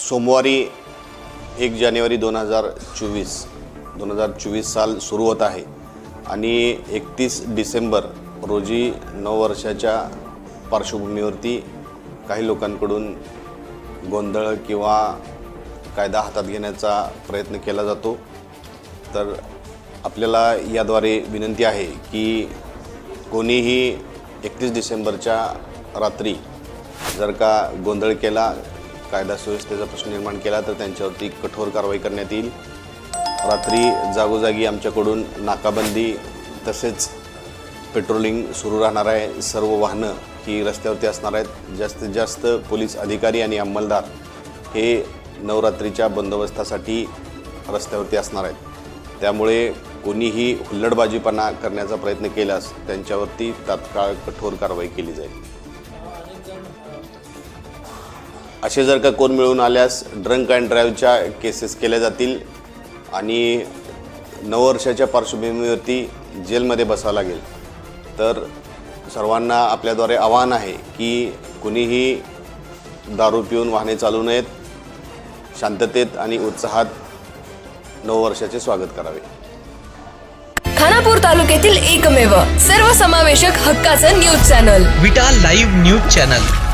सोमवारी एक जानेवारी दोन हजार चोवीस दोन हजार चोवीस साल सुरू होत आहे. आणि एकतीस डिसेंबर रोजी नऊ वर्षाच्या पार्श्वभूमीवरती काही लोकांकडून गोंधळ किंवा कायदा हातात घेण्याचा प्रयत्न केला जातो. तर आपल्याला याद्वारे विनंती आहे की कोणीही एकतीस डिसेंबरच्या रात्री जर का गोंधळ केला कायदा सुव्यवस्थेचा प्रश्न निर्माण केला तर त्यांच्यावरती कठोर कारवाई करण्यात येईल. रात्री जागोजागी आमच्याकडून नाकाबंदी तसेच पेट्रोलिंग सुरू राहणार आहे. सर्व वाहनं ही रस्त्यावरती असणार आहेत. जास्तीत जास्त पोलीस अधिकारी आणि अंमलदार हे नवरात्रीच्या बंदोबस्तासाठी रस्त्यावरती असणार आहेत. त्यामुळे कोणीही हुल्लडबाजीपणा करण्याचा प्रयत्न केल्यास त्यांच्यावरती तात्काळ कठोर कारवाई केली जाईल. असे जर का कोण मिळून आल्यास ड्रंक अँड ड्राईव्हच्या केसेस केल्या जातील आणि नववर्षाच्या पार्श्वभूमीवरती जेलमध्ये बसावं लागेल. तर सर्वांना आपल्याद्वारे आवाहन आहे की कुणीही दारू पिऊन वाहने चालू नयेत शांततेत आणि उत्साहात नववर्षाचे स्वागत करावे. खानापूर तालुक्यातील एकमेव सर्वसमावेशक हक्काचं news channel. Vita live news channel.